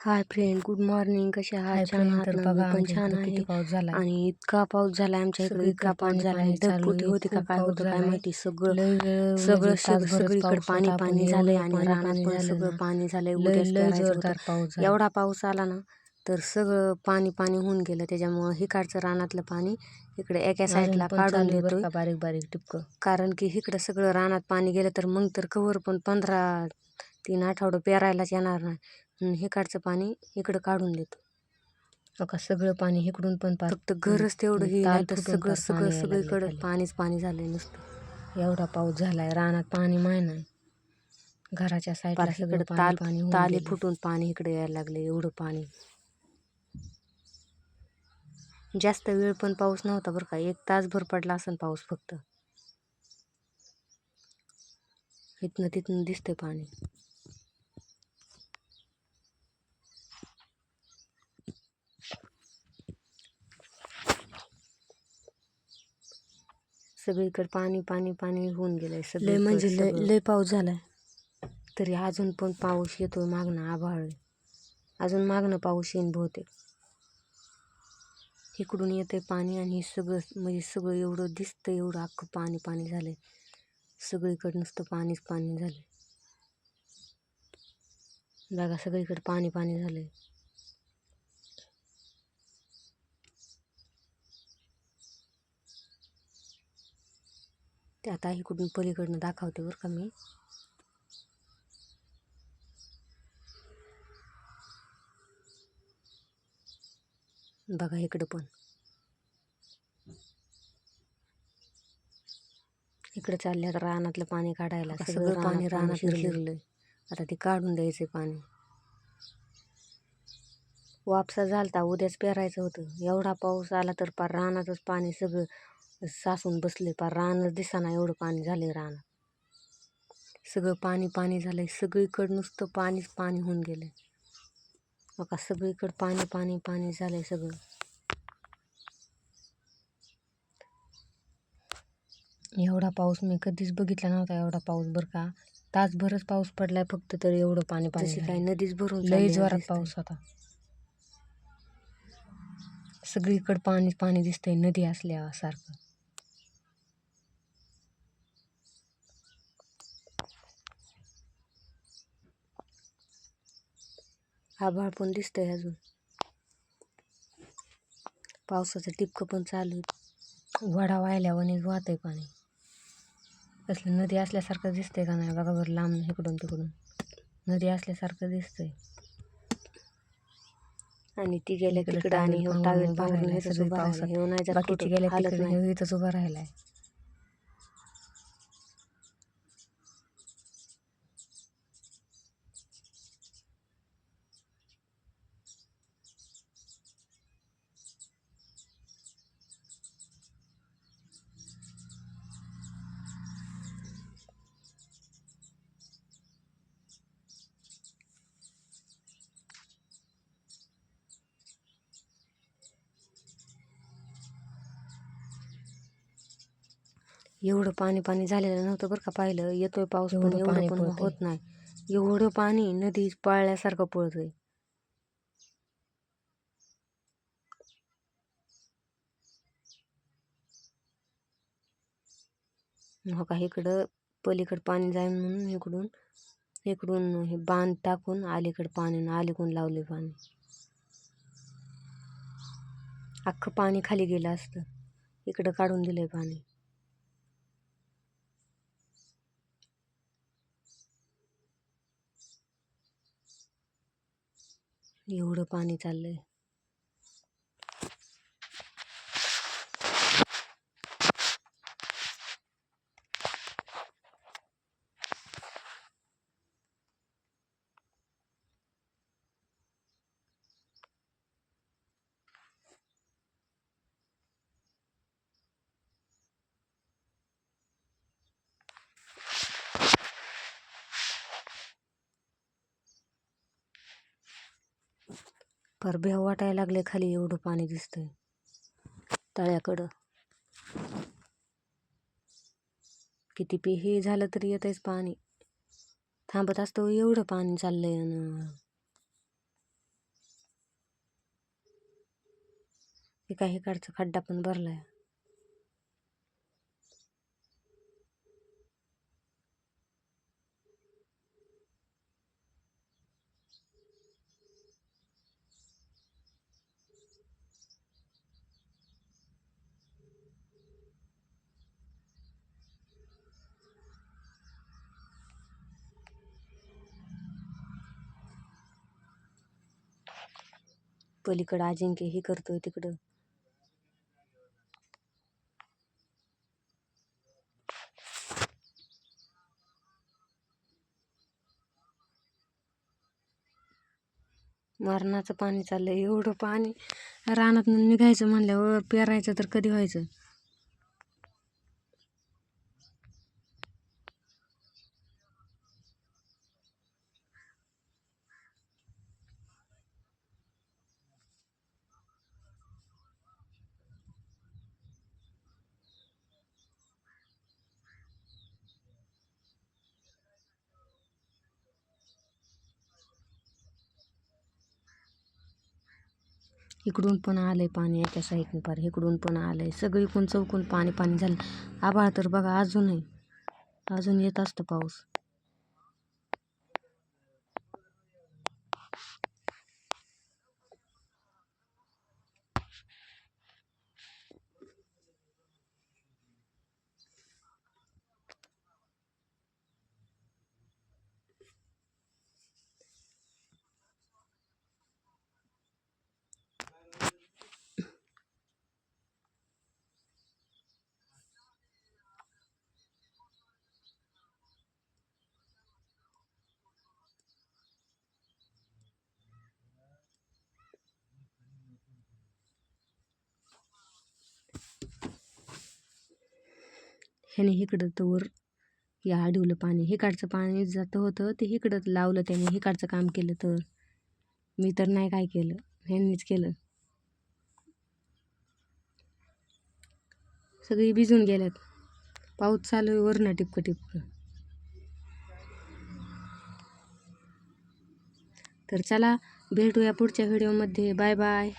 Hi friend good morning कसे आहात? हाय छान आहात ना? बघा मी पण छान आहे. पाऊस झालाय. आणि इतका पाऊस झाला आमच्या इकडे इतका पाऊस चालू ढगफुटी होती का काय होतं काय. माहिती? सगळं सगळं सगळीकडे पाणी पण झालंय आणि रानात पाणी सगळं. पाणी झालंय. पाऊस झाला. एवढा पाऊस आला ना तर सगळं पाणी पाणी होऊन गेलं. त्याच्यामुळं हिकडचं रानातलं पाणी इकडे एका साईडला काढून का बारीक बारीक टिपकं. कारण की इकडं सगळं रानात पाणी गेलं तर मग तर कवर पण पंधरा तीन आठवडं पेरायलाच येणार नाही. म्हणून हिकडचं पाणी इकडं काढून देतो. बघा सगळं पाणी इकडून पण फक्त घरच तेवढं हे सगळं सगळं सगळीकडे. पाणीच पाणी झालंय नुसतं. एवढा पाऊस झालाय रानात पाणी माय नाही. घराच्या साईडला पार सगळं पाणी ताल पाणी. फुटून पाणी इकडे यायला लागले एवढं पाणी. जास्त वेळ पण पाऊस नव्हता बरं का. एक तासभर पडला असेल पाऊस फक्त. इथनं तिथनं दिसतंय पाणी. सगळीकडे पाणी पाणी पाणी होऊन गेलंय लय सगळीकडे म्हणजे लय सगळं. लय पाऊस झालाय. तरी अजून पण पाऊस येतोय मागणं आभाळ आहे. अजून मागणं पाऊस येईन बहुतेक. इकडून येतंय पाणी आणि हे सगळं म्हणजे सगळं एवढं दिसतंय एवढं अख्खं पाणी पाणी झालंय. सगळीकडे नुसतं पाणीच पाणी झालंय. बघा सगळीकडे पाणी पाणी झालंय. ते आता इकडून पलीकडनं दाखवते बरं का मी. बघा इकडं पण. इकडे चालले आता रानातलं पाणी काढायला सगळं पाणी रानात. शिरलंय. आता ते काढून द्यायचे पाणी. वापसा झालता उद्याच पेरायचं होतं. एवढा पाऊस आला तर पार रानातच पाणी सगळं साचून बसले पार रानच दिसाना एवढं पाणी झालंय रानात सगळं पाणी पाणी झालंय. सगळीकडं नुसतं पाणीच पाणी होऊन गेलंय. बघा सगळीकडं पाणी पाणी पाणी झालंय सगळं. एवढा पाऊस मी कधीच बघितला नव्हता एवढा पाऊस बरं का. तासभरच पाऊस पडलाय फक्त तर एवढं पाणी पाणी काय. नदीच भरून लय जोरात. पाऊस होता. सगळीकडे पाणी पाणी दिसतंय नदी असल्यासारखं. आभाळ पण दिसतंय अजून. पावसाचं टिपकं पण चालू आहे. वडा वाहिल्यावानीच वाहतंय पाणी. कसलं नदी असल्यासारखं दिसतंय का नाही? बघा बरं लांब इकडून तिकडून. नदी असल्यासारखं दिसतंय. आणि ती गेल्या तिकडं आणि कुठं, गेल्या तिकडे इथंच उभा राहिलाय. एवढं पाणी पाणी झालेलं नव्हतं बरं का पाहिलं. येतोय पाऊस पण एवढं पाणी. होत नाही. एवढं पाणी नदी पळल्यासारखं पळतंय. हो का इकडं पलीकडं पाणी जाईल म्हणून इकडून इकडून हे बांध टाकून अलीकडं पाणी आणि अलीकडून लावले पाणी. अख्खं पाणी खाली गेलं असतं. इकडं काढून दिलंय पाणी. एवढं पाणी चाललं आहे परभ्याव वाटायला लागले खाली एवढं पाणी दिसतंय. तळ्याकडं. किती पी हे झालं तरी येतच पाणी. थांबत असतो एवढं पाणी चाललंय एका हिकडचा खड्डा पण भरलाय. पलीकडं अजिंक्य हे करतोय तिकडं. मरणाचं पाणी चाललंय एवढं पाणी. रानात निघायचं म्हणल्यावर पेरायचं तर कधी व्हायचं? इकडून पण आलंय पाणी याच्या साईडने पार इकडून पण आलंय. सगळीकडून चौकून पाणी पाणी झालं. आभाळ तर बघा अजूनही. अजून येत असतं पाऊस. ह्याने इकडं तर या अडवलं पाणी हिकडचं पाणी जातं होतं ते हिकडं लावलं त्याने हिकडचं काम केलं तर. मी तर नाही काय केलं ह्यांनीच केलं. सगळी भिजून गेल्यात. पाऊस चालू आहे वरनं टिपकं टिपकं. तर चला भेटूया पुढच्या व्हिडिओमध्ये. Bye bye.